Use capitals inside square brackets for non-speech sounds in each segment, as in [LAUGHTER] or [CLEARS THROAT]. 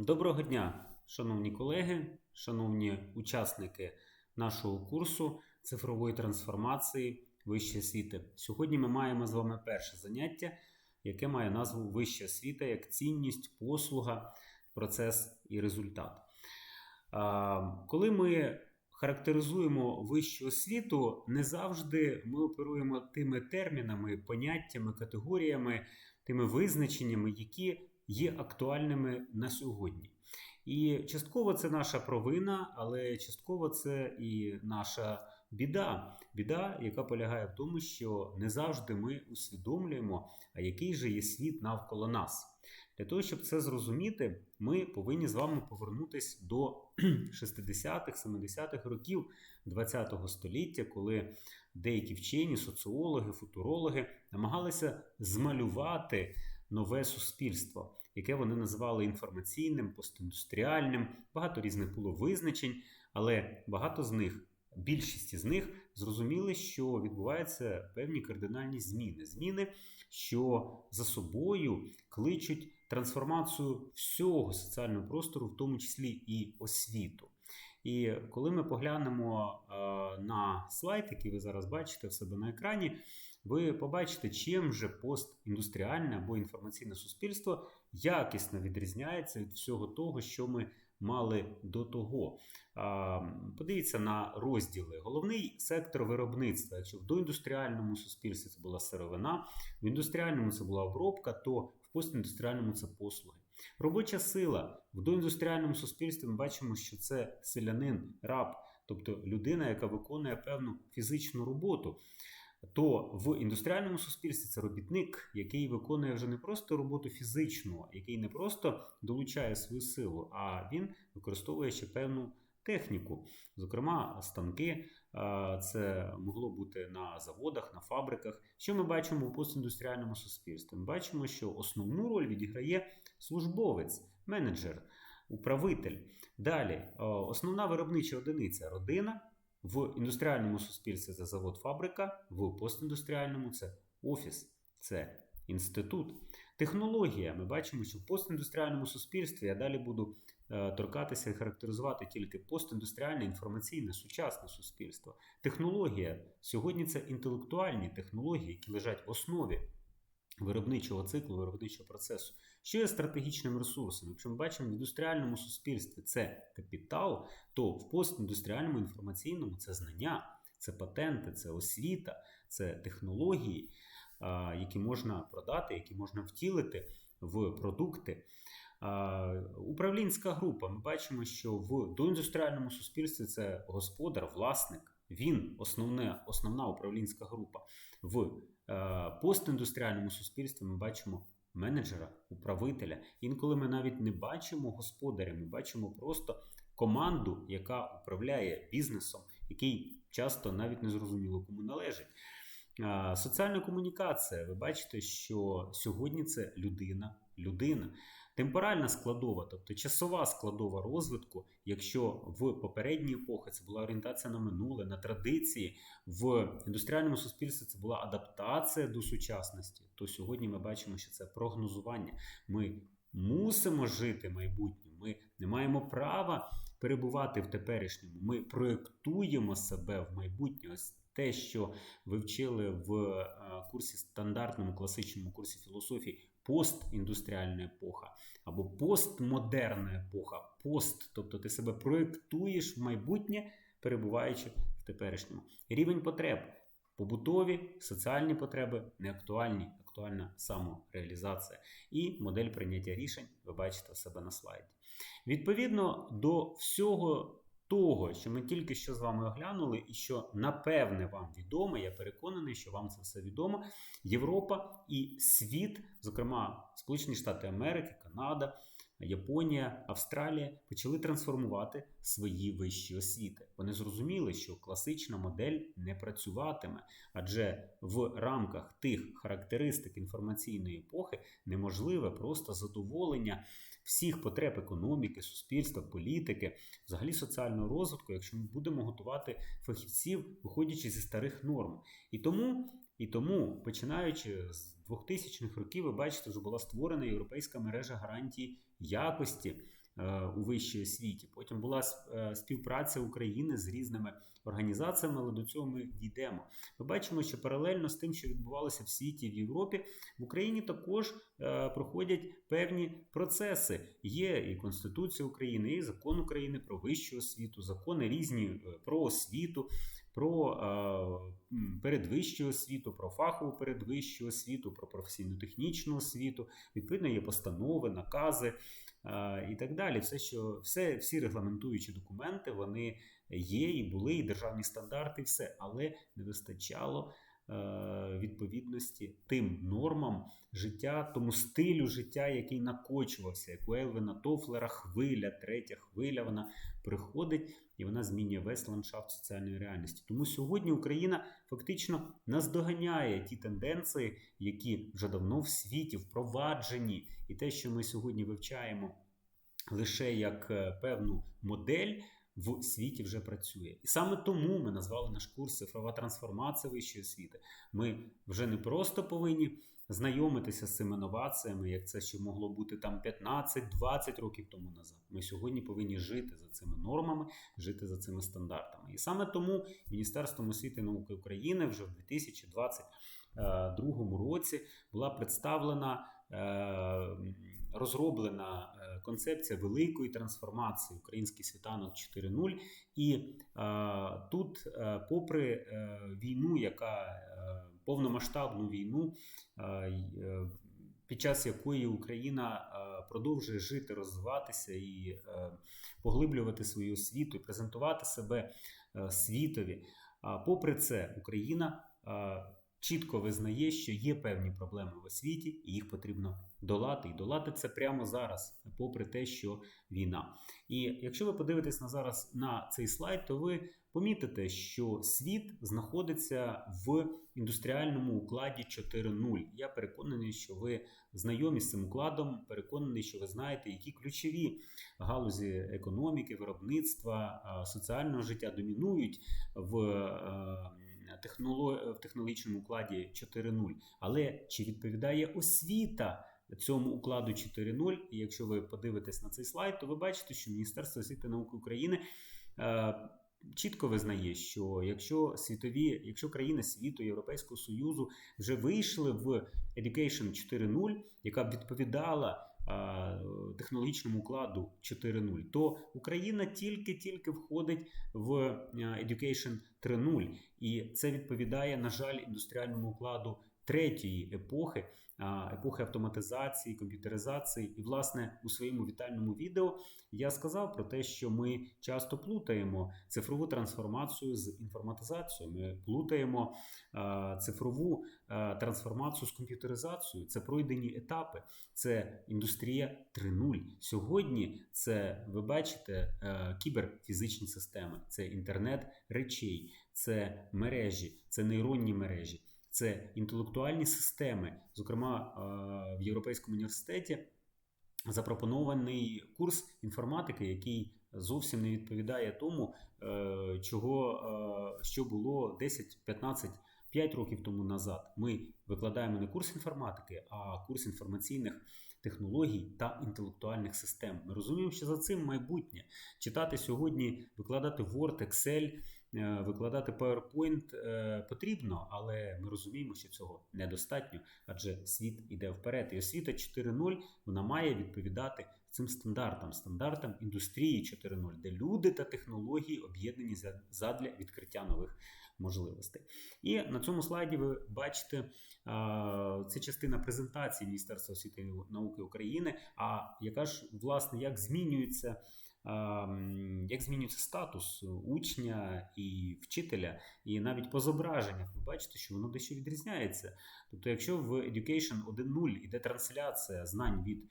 Доброго дня, шановні колеги, шановні учасники нашого курсу цифрової трансформації Вища освіти. Сьогодні ми маємо з вами перше заняття, яке має назву Вища освіта як цінність, послуга, процес і результат. Коли ми характеризуємо вищу освіту, не завжди ми оперуємо тими термінами, поняттями, категоріями, тими визначеннями, які є актуальними на сьогодні. І частково це наша провина, але частково це і наша біда. Біда, яка полягає в тому, що не завжди ми усвідомлюємо, а який же є світ навколо нас. Для того, щоб це зрозуміти, ми повинні з вами повернутися до [CLEARS THROAT] 60-х, 70-х років ХХ століття, коли деякі вчені, соціологи, футурологи намагалися змалювати нове суспільство, яке вони називали інформаційним, постіндустріальним. Багато різних було визначень, але багато з них. Більшість з них зрозуміли, що відбуваються певні кардинальні зміни. Зміни, що за собою кличуть трансформацію всього соціального простору, в тому числі і освіту. І коли ми поглянемо е, на слайд, який ви зараз бачите в себе на екрані, ви побачите, чим же постіндустріальне або інформаційне суспільство якісно відрізняється від всього того, що ми мали до того. Подивіться на розділи. Головний сектор виробництва. Якщо в доіндустріальному суспільстві це була сировина, в індустріальному це була обробка, то в постіндустріальному це послуги. Робоча сила в доіндустріальному суспільстві ми бачимо, що це селянин, раб, тобто людина, яка виконує певну фізичну роботу. То в індустріальному суспільстві це робітник, який виконує вже не просто роботу фізичну, який не просто долучає свою силу, а він використовує ще певну техніку. Зокрема, станки це могло бути на заводах, на фабриках. Що ми бачимо у постіндустріальному суспільстві? Ми бачимо, що основну роль відіграє службовець, менеджер, управитель. Далі, основна виробнича одиниця родина. В індустріальному суспільстві це завод-фабрика, в постіндустріальному це офіс, це інститут. Технологія. Ми бачимо, що в постіндустріальному суспільстві я далі буду е, торкатися і характеризувати тільки постіндустріальне, інформаційне, сучасне суспільство. Технологія сьогодні це інтелектуальні технології, які лежать в основі виробничого циклу, виробничого процесу. Що є стратегічним ресурсом? Якщо ми бачимо в індустріальному суспільстві це капітал, то в постіндустріальному інформаційному це знання, це патенти, це освіта, це технології, які можна продати, які можна втілити в продукти. Управлінська група. Ми бачимо, що в доіндустріальному суспільстві це господар, власник. Він основне, основна управлінська група. В постіндустріальному суспільстві ми бачимо менеджера, управителя. Інколи ми навіть не бачимо господаря, ми бачимо просто команду, яка управляє бізнесом, який часто навіть не зрозуміло кому належить. Е, соціальна комунікація. Ви бачите, що сьогодні це людина, людина. Темпоральна складова, тобто часова складова розвитку, якщо в попередній епохи це була орієнтація на минуле, на традиції, в індустріальному суспільстві це була адаптація до сучасності, то сьогодні ми бачимо, що це прогнозування. Ми мусимо жити майбутнім. Ми не маємо права перебувати в теперішньому. Ми проєктуємо себе в майбутнє. Ось те, що ви вчили в е, курсі стандартному класичному курсі філософії постіндустріальна епоха або постмодерна епоха, пост, тобто ти себе проєктуєш в майбутнє, перебуваючи в теперішньому. Рівень потреб. Побутові, соціальні потреби не актуальні, актуальна самореалізація. І модель прийняття рішень ви бачите себе на слайді. Відповідно до всього того, що ми тільки що з вами оглянули, і що напевне вам відомо, я переконаний, що вам це все відомо. Європа і світ, зокрема Сполучені Штати Америки, Канада, Японія, Австралія, почали трансформувати свої вищі освіти. Вони зрозуміли, що класична модель не працюватиме, адже в рамках тих характеристик інформаційної епохи неможливе просто задоволення всіх потреб економіки, суспільства, політики, взагалі соціального розвитку, якщо ми будемо готувати фахівців, виходячи зі старих норм. І тому, І тому, починаючи з 2000-х років, ви бачите, вже була створена європейська мережа гарантій якості е, у вищій освіті. Потім була е, співпраця України з різними організаціями, але до цього ми дійдемо. Ми бачимо, що паралельно з тим, що відбувалося в світі в Європі, в Україні також е, проходять певні процеси. Є і Конституція України, і закон України про вищу освіту, закони різні про освіту. Про е, передвищу освіту, про фахову передвищу освіту, про професійно-технічну освіту. Відповідно, є постанови, накази е, і так далі. Все, що все, всі регламентуючі документи, вони є і були, і державні стандарти, і все, але не вистачало е, відповідності тим нормам життя, тому стилю життя, який накочувався, як у Елвина Тофлера, хвиля, третя хвиля, вона приходить і вона змінює весь ландшафт соціальної реальності. Тому сьогодні Україна фактично наздоганяє ті тенденції, які вже давно в світі впроваджені, і те, що ми сьогодні вивчаємо лише як е, певну модель в світі вже працює. І саме тому ми назвали наш курс цифрова трансформація вищої освіти. Ми вже не просто повинні знайомитися з цими новаціями, як це ще могло бути там 15-20 років тому назад. Ми сьогодні повинні жити за цими нормами, жити за цими стандартами. І саме тому Міністерством освіти і науки України вже в 2022 році була представлена. Е, розроблена е, концепція великої трансформації Український світанок 4.0. І е, тут, е, попри е, війну, яка е, повномасштабну війну, е, е, під час якої Україна е, продовжує жити, розвиватися і поглиблювати свою освіту, і презентувати себе світові. Попри це, Україна. Чітко визнає, що є певні проблеми в освіті, і їх потрібно долати. І долати це прямо зараз, попри те, що війна. І якщо ви подивитесь на зараз на цей слайд, то ви помітите, що світ знаходиться в індустріальному укладі 4.0. Я переконаний, що ви знайомі з цим укладом, переконаний, що ви знаєте, які ключові галузі економіки, виробництва, соціального життя домінують в в технологічному укладі 4.0. Але чи відповідає освіта цьому укладу 4.0? І якщо ви подивитесь на цей слайд, то ви бачите, що Міністерство освіти і науки України. Чітко визнає, що якщо світові, якщо країни світу Європейського союзу вже вийшли в Education 4.0, яка б відповідала технологічному укладу 4.0, то Україна тільки-тільки входить в Education 3.0. І це відповідає, на жаль, індустріальному укладу третьої епохи, епохи автоматизації, комп'ютеризації. І, власне, у своєму вітальному відео я сказав про те, що ми часто плутаємо цифрову трансформацію з інформатизацією. Ми плутаємо цифрову трансформацію з комп'ютеризацією. Це пройдені етапи, це індустрія 3.0. Сьогодні це ви бачите кіберфізичні системи, це інтернет речей, це мережі, це нейронні мережі це інтелектуальні системи. Зокрема, е, в Європейському університеті запропонований курс інформатики, який зовсім не відповідає тому, е, чого е, що було 10-15 5 років тому назад. Ми викладаємо не курс інформатики, а курс інформаційних технологій та інтелектуальних систем. Ми розуміємо, що за цим майбутнє читати сьогодні, викладати Word, Excel. Е, викладати PowerPoint е, потрібно, але ми розуміємо, що цього недостатньо, адже світ іде вперед. І освіта 4.0 вона має відповідати цим стандартам, стандартам індустрії 4.0, де люди та технології об'єднані задля відкриття нових можливостей. І на цьому слайді ви бачите це частина презентації Міністерства освіти і науки України. А яка ж власне як змінюється? Як змінюється статус учня і вчителя, і навіть по зображеннях ви бачите, що воно дещо відрізняється. Тобто, якщо в Education 1.0 іде трансляція знань від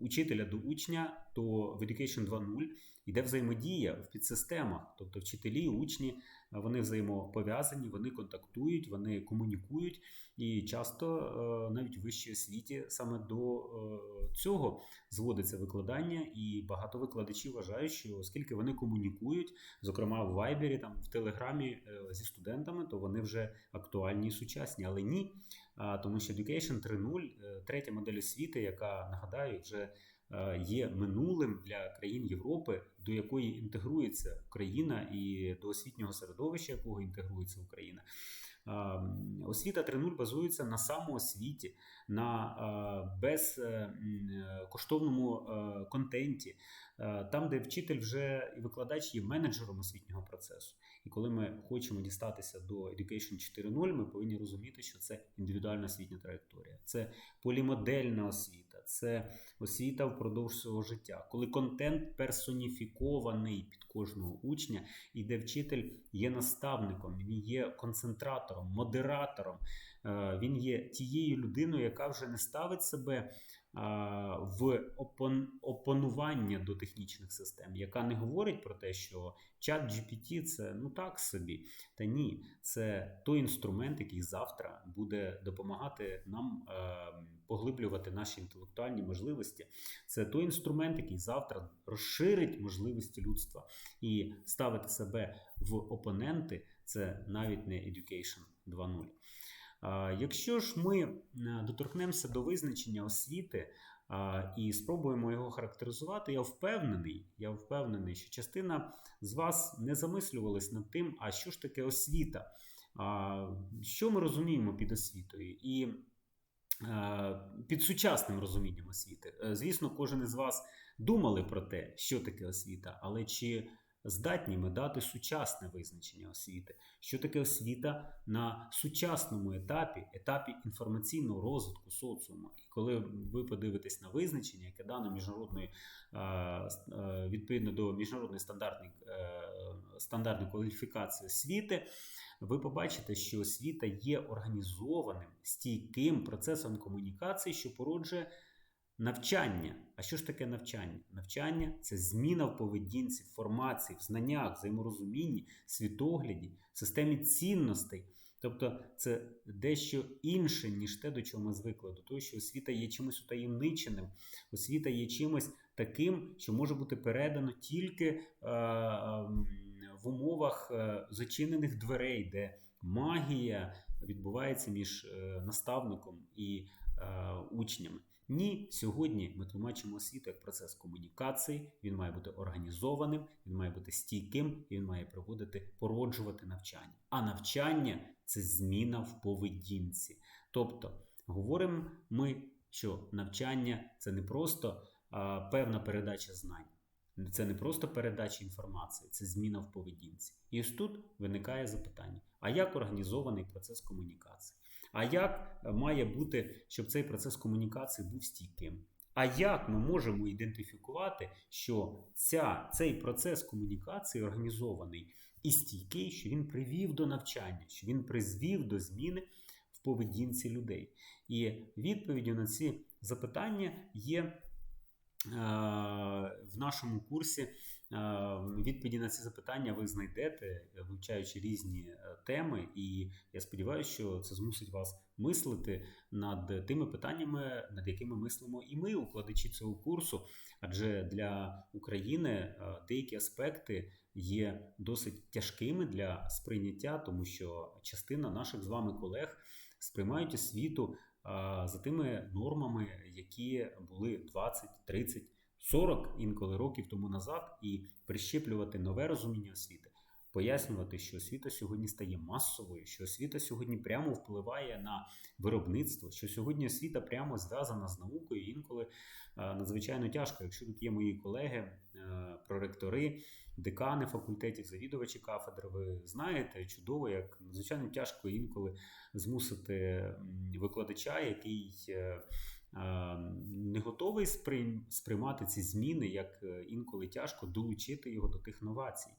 учителя до учня, то в Education 2.0 йде взаємодія в підсистемах, тобто вчителі, учні вони взаємопов'язані, вони контактують, вони комунікують, і часто е, навіть в вищій освіті саме до е, цього зводиться викладання, і багато викладачів вважають, що оскільки вони комунікують, зокрема в Вайбері, там в Телеграмі е, зі студентами, то вони вже актуальні і сучасні, але ні. Тому що Education 3.0 третя модель освіти, яка нагадаю, вже е, є минулим для країн Європи, до якої інтегрується Україна і до освітнього середовища, якого інтегрується Україна. Освіта 3.0 базується на самоосвіті, на е, безкоштовному е, контенті, там, де вчитель вже і викладач є менеджером освітнього процесу. І коли ми хочемо дістатися до Education 4.0, ми повинні розуміти, що це індивідуальна освітня траєкторія, це полімодельна освіта, це освіта впродовж свого життя, коли контент персоніфікований під кожного учня, і де вчитель є наставником, він є концентратором, модератором, е, він є тією людиною, яка вже не ставить себе в опон, опанування до технічних систем, яка не говорить про те, що чат GPT це ну так собі. Та ні, це той інструмент, який завтра буде допомагати нам е, поглиблювати наші інтелектуальні можливості. Це той інструмент, який завтра розширить можливості людства і ставити себе в опоненти. Це навіть не Education 2.0. Якщо ж ми е, доторкнемося до визначення освіти і спробуємо його характеризувати, я впевнений, я впевнений, що частина з вас не замислювалась над тим, а що ж таке освіта, що ми розуміємо під освітою і е, під сучасним розумінням освіти. Е, звісно, кожен із вас думали про те, що таке освіта, але чи здатні ми дати сучасне визначення освіти, що таке освіта на сучасному етапі, етапі інформаційного розвитку соціуму. І коли ви подивитесь на визначення, яке дано міжнародної відповідно до міжнародної стандартної е, стандартної кваліфікації освіти, ви побачите, що освіта є організованим стійким процесом комунікації, що породжує. Навчання. А що ж таке навчання? Навчання це зміна в поведінці, формації, в знаннях, взаєморозумінні, світогляді, системі цінностей. Тобто це дещо інше, ніж те, до чого ми звикли, до того, що освіта є чимось утаємниченим, освіта є чимось таким, що може бути передано тільки е, е, в умовах е, зачинених дверей, де магія відбувається між е, наставником і е, учнями. Ні, сьогодні ми тлумачимо освіту як процес комунікації, він має бути організованим, він має бути стійким, він має проводити, породжувати навчання. А навчання це зміна в поведінці. Тобто, говоримо ми, що навчання це не просто а, певна передача знань, це не просто передача інформації, це зміна в поведінці. І ось тут виникає запитання: а як організований процес комунікації? А як е, має бути, щоб цей процес комунікації був стійким? А як ми можемо ідентифікувати, що ця, цей процес комунікації організований і стійкий, що він привів до навчання, що він призвів до зміни в поведінці людей? І відповіддю на ці запитання є е, в нашому курсі Відповіді на ці запитання ви знайдете, вивчаючи різні е, теми, і я сподіваюся, що це змусить вас мислити над тими питаннями, над якими мислимо і ми, укладачі цього курсу. Адже для України е, деякі аспекти є досить тяжкими для сприйняття, тому що частина наших з вами колег сприймають освіту за тими нормами, які були 20, 30, 40 інколи років тому назад і прищеплювати нове розуміння освіти, пояснювати, що освіта сьогодні стає масовою, що освіта сьогодні прямо впливає на виробництво, що сьогодні освіта прямо зв'язана з наукою. інколи е, надзвичайно тяжко, якщо тут є мої колеги, е, проректори, декани факультетів, завідувачі кафедри, ви знаєте чудово, як надзвичайно тяжко інколи змусити викладача, який. Е, не готовий сприймати ці зміни, як е, інколи тяжко долучити його до тих новацій.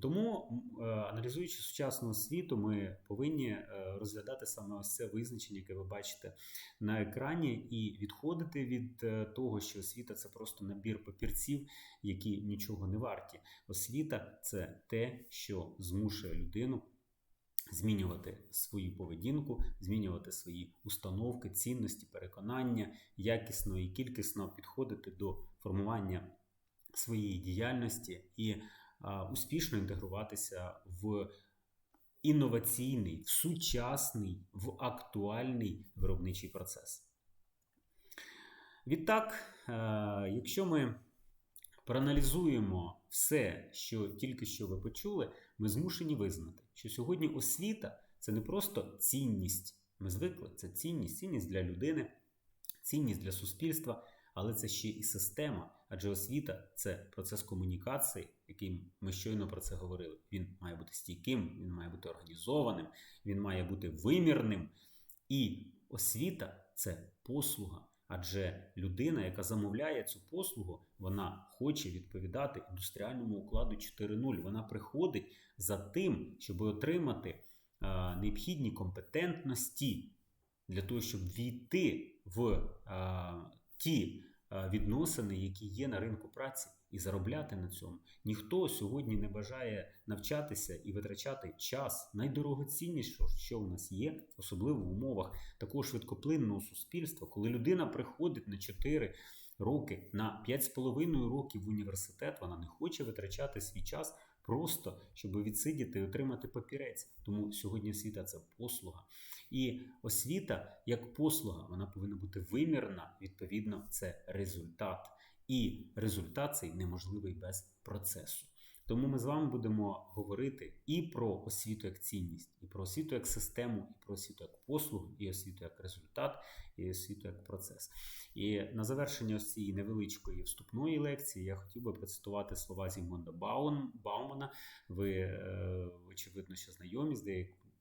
Тому, е, аналізуючи сучасну освіту, ми повинні е, розглядати саме ось це визначення, яке ви бачите на екрані, і відходити від того, що освіта це просто набір папірців, які нічого не варті. Освіта це те, що змушує людину змінювати свою поведінку, змінювати свої установки, цінності, переконання, якісно і кількісно підходити до формування своєї діяльності і а, успішно інтегруватися в інноваційний, в сучасний, в актуальний виробничий процес. Відтак, е, якщо ми проаналізуємо все, що тільки що ви почули, ми змушені визнати, що сьогодні освіта це не просто цінність. Ми звикли, це цінність, цінність для людини, цінність для суспільства, але це ще і система. Адже освіта це процес комунікації, який ми щойно про це говорили. Він має бути стійким, він має бути організованим, він має бути вимірним. І освіта це послуга. Адже людина, яка замовляє цю послугу, вона хоче відповідати індустріальному укладу 4.0. Вона приходить за тим, щоб отримати а, необхідні компетентності для того, щоб війти в а, ті а, відносини, які є на ринку праці, і заробляти на цьому. Ніхто сьогодні не бажає навчатися і витрачати час найдорогоціннішого, що в нас є, особливо в умовах такого швидкоплинного суспільства, коли людина приходить на 4 роки, на 5,5 років в університет, вона не хоче витрачати свій час просто, щоб відсидіти і отримати папірець. Тому сьогодні освіта це послуга. І освіта як послуга, вона повинна бути вимірна, відповідно, це результат. І результат цей неможливий без процесу. Тому ми з вами будемо говорити і про освіту як цінність, і про освіту як систему, і про освіту як послугу, і освіту як результат, і освіту як процес. І на завершення ось цієї невеличкої вступної лекції я хотів би процитувати слова Зігмунда Баун, Баумана. Ви, е, очевидно, що знайомі з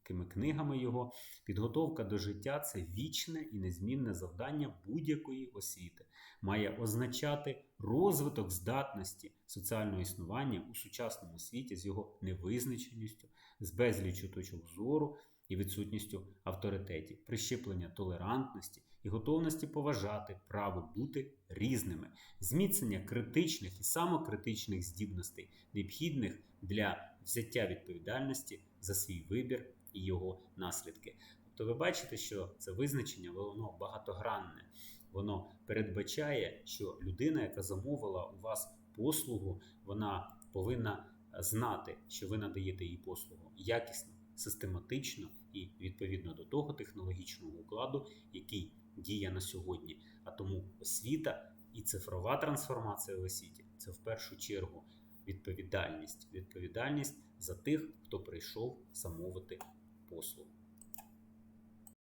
деякими книгами його. Підготовка до життя це вічне і незмінне завдання будь-якої освіти. Має означати розвиток здатності соціального існування у сучасному світі з його невизначеністю, з безлічю точок зору і відсутністю авторитетів, прищеплення толерантності і готовності поважати право бути різними, зміцнення критичних і самокритичних здібностей, необхідних для взяття відповідальності за свій вибір і його наслідки. Тобто ви бачите, що це визначення воно багатогранне. Воно передбачає, що людина, яка замовила у вас послугу, вона повинна знати, що ви надаєте їй послугу якісно, систематично і відповідно до того технологічного укладу, який діє на сьогодні. А тому освіта і цифрова трансформація в освіті це в першу чергу відповідальність. Відповідальність за тих, хто прийшов замовити послугу.